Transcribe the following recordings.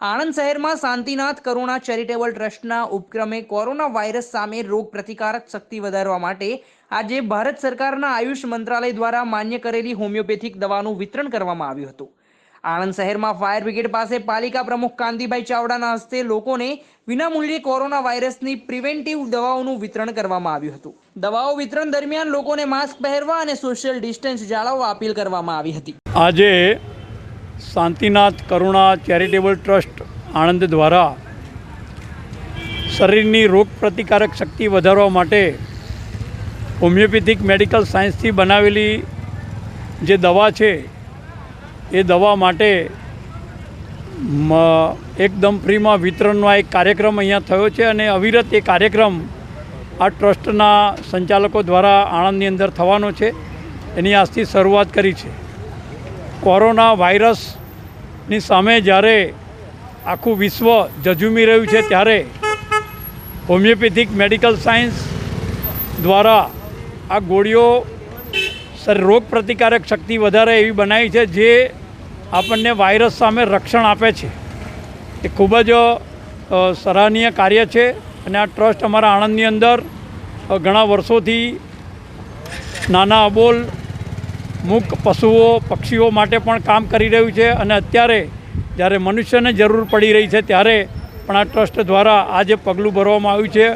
આણંદ શહેરમાં શાંતિનાથ કરુણા ચેરિટેબલ ટ્રસ્ટના ઉપક્રમે કોરોના વાયરસ સામે રોગ પ્રતિકારક શક્તિ વધારવા માટે આજે ભારત સરકારના આયુષ મંત્રાલય દ્વારા માન્ય કરેલી હોમિયોપેથિક દવાનું વિતરણ કરવામાં આવ્યું હતું. આણંદ શહેરમાં ફાયર બ્રિગેડ પાસે પાલિકા પ્રમુખ કાંતિભાઈ ચાવડાના હસ્તે લોકોને વિનામૂલ્યે કોરોના વાયરસની પ્રિવેન્ટિવ દવાઓનું વિતરણ કરવામાં આવ્યું હતું. દવાઓ વિતરણ દરમિયાન લોકોને માસ્ક પહેરવા અને સોશિયલ ડિસ્ટન્સ જાળવવા અપીલ કરવામાં આવી હતી. આજે શાંતિનાથ કરુણા ચેરિટેબલ ટ્રસ્ટ આણંદ દ્વારા શરીરની રોગ પ્રતિકારક શક્તિ વધારવા માટે હોમિયોપેથિક મેડિકલ સાયન્સથી બનાવેલી જે દવા છે, એ દવા માટે એકદમ ફ્રીમાં વિતરણનો એક કાર્યક્રમ અહીંયા થયો છે અને અવિરત એ કાર્યક્રમ આ ટ્રસ્ટના સંચાલકો દ્વારા આણંદની અંદર થવાનો છે. એની આજથી શરૂઆત કરી છે. કોરોના વાયરસની સામે જ્યારે આખું વિશ્વ જજુમી રહ્યું છે, ત્યારે હોમિયોપેથિક મેડિકલ સાયન્સ દ્વારા આ ગોળીઓ રોગ પ્રતિકારક શક્તિ વધારે એવી બનાવી છે, જે આપણને વાયરસ સામે રક્ષણ આપે છે. એ ખૂબ જ સરાહનીય કાર્ય છે અને આ ટ્રસ્ટ અમારા આણંદની અંદર ઘણા વર્ષોથી નાના અબોલ મૂક પશુઓ, પક્ષીઓ માટે પણ કામ કરી રહ્યું છે અને અત્યારે જ્યારે મનુષ્યને જરૂર પડી રહી છે ત્યારે પણ આ ટ્રસ્ટ દ્વારા આ જે પગલું ભરવામાં આવ્યું છે.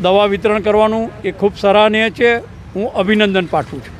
દવા વિતરણ કરવાનું એ ખૂબ સરાહનીય છે. હું અભિનંદન પાઠવું છું.